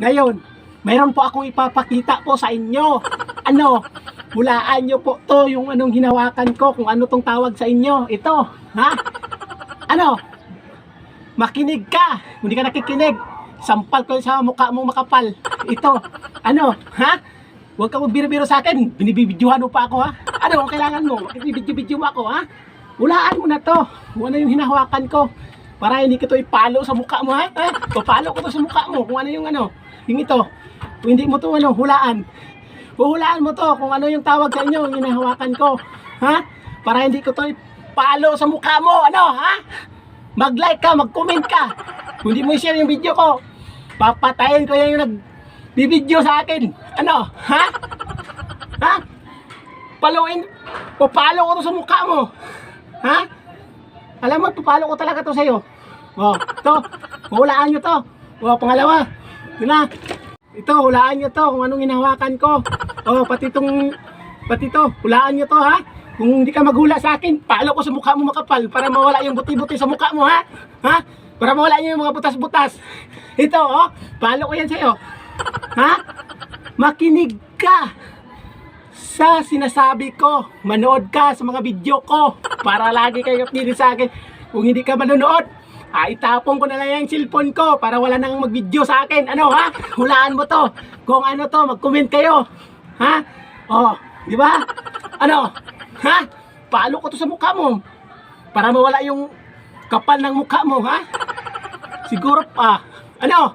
Ngayon, mayroon po akong ipapakita po sa inyo. Ano? Hulaan nyo po to yung anong hinawakan ko, kung ano tong tawag sa inyo. Ito, ha? Ano? Makinig ka. Hindi ka nakikinig, sampal ko sa mukha mong makapal. Ito, ano? Ha? Huwag ka magbiro-biro sa akin. Binibidyohan mo pa ako, ha? Ano ang kailangan mo? Binibidyo-bidyo mo ako, ha? Hulaan mo na to. Ano yung hinahawakan ko. Para hindi ko to ipalo sa mukha mo, ha? ha? Papalo ko to sa mukha mo. Kung ano yung ano. Yung ito. Hindi mo to ano, hulaan. Huhulaan mo to kung ano yung tawag sa inyo, yung hinahawakan ko. Ha? Para hindi ko to ipalo sa mukha mo. Ano, ha? Mag-like ka, mag-comment ka. Kung hindi mo i-share yung video ko, papatayin ko yan yung nag-video sa akin. Ano, ha? Ha? Paluin, papalo ko to sa mukha mo. Ha? Alam mo, papalo ko talaga to sa'yo. Oh, to, hulaan nyo to. Oh, pangalawa, na. Ito, hulaan nyo to kung anong hinahawakan ko. Oh, pati tong, pati to, hulaan nyo to ha. Kung hindi ka maghula sa akin, palo ko sa mukha mo makapal para mawala yung buti-buti sa mukha mo ha. Ha? Para mawala yung mga butas-butas. Ito, oh, palo ko yan sa'yo. Ha? Makinig ka sa sinasabi ko. Manood ka sa mga video ko para lagi kayo updated sa akin. Kung hindi ka manonood, ah, itapon ko na lang yung cellphone ko para wala nang mag-video sa akin. Ano ha? Hulaan mo to. Kung ano to, mag-comment kayo. Ha? Oh, di ba? Ano? Ha? Palo ko to sa mukha mo. Para mawala yung kapal ng mukha mo, ha? Siguro pa. Ano?